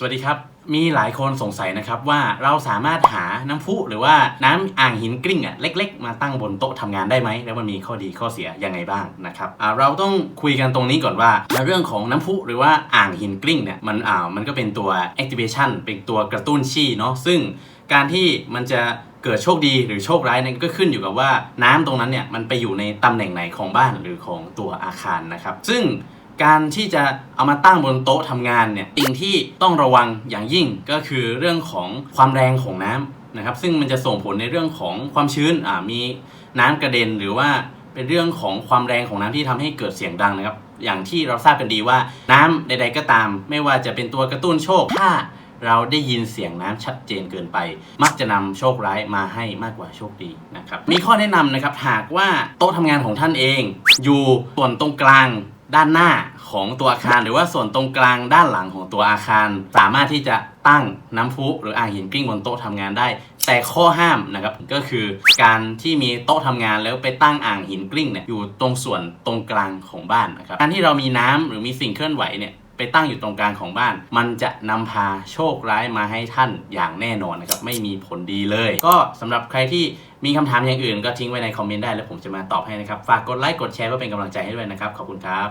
สวัสดีครับ มีหลายคนสงสัยนะครับว่าเราสามารถหาน้ำพุหรือว่าน้ำอ่างหินกลิ้งอะเล็ก ๆ มาตั้งบนโต๊ะทำงานได้ไหม แล้วมันมีข้อดีข้อเสียยังไงบ้างนะครับเราต้องคุยกันตรงนี้ก่อนว่าเรื่องของน้ำพุหรือว่าอ่างหินกลิ้งเนี่ยมันอ่ามันก็เป็นตัว activation เป็นตัวกระตุ้นชี่เนาะซึ่งการที่มันจะเกิดโชคดีหรือโชคร้ายนี่ยก็ขึ้นอยู่กับว่าน้ำตรงนั้นเนี่ยมันไปอยู่ในตำแหน่งไหนของบ้านหรือของตัวอาคารนะครับซึ่ง การที่จะเอามาตั้งบนโต๊ะทำงานเนี่ยสิ่งที่ต้องระวังอย่างยิ่งก็คือเรื่องของความแรงของน้ำนะครับ ซึ่งมันจะส่งผลในเรื่องของความชื้นอ่ามีน้ำกระเด็นหรือว่าเป็นเรื่องของความแรงของน้ำที่ทำให้เกิดเสียงดังนะครับ อย่างที่เราทราบกันดีว่าน้ำใด ๆ ก็ตาม ไม่ว่าจะเป็นตัวกระตุ้นโชคถ้าเราได้ยินเสียงน้ำชัดเจนเกินไป มักจะนำโชคร้ายมาให้มากกว่าโชคดีนะครับ มีข้อแนะนำนะครับหากว่าโต๊ะทำงานของท่านเอง อยู่ส่วนตรงกลาง ด้านหน้าของตัวอาคาร หรือว่าส่วนตรงกลางด้านหลังของตัวอาคาร สามารถที่จะตั้งน้ำพุหรืออ่างหินกลิ้งบนโต๊ะทำงานได้ แต่ข้อห้ามนะครับก็คือการที่มีโต๊ะทำงานแล้วไปตั้งอ่างหินกลิ้งเนี่ยอยู่ตรงส่วนตรงกลางของบ้านนะครับการที่เรามีน้ำหรือมีสิ่งเคลื่อนไหวเนี่ยไปตั้งอยู่ตรงกลางของบ้าน มันจะนำพาโชคร้ายมาให้ท่านอย่างแน่นอนนะครับ ไม่มีผลดีเลย ก็สำหรับใครที่มีคำถามอย่างอื่นก็ทิ้งไว้ในคอมเมนต์ได้แล้วผมจะมาตอบให้นะครับ ฝากกดไลค์กดแชร์เพื่อเป็นกำลังใจให้ด้วยนะครับ ขอบคุณครับ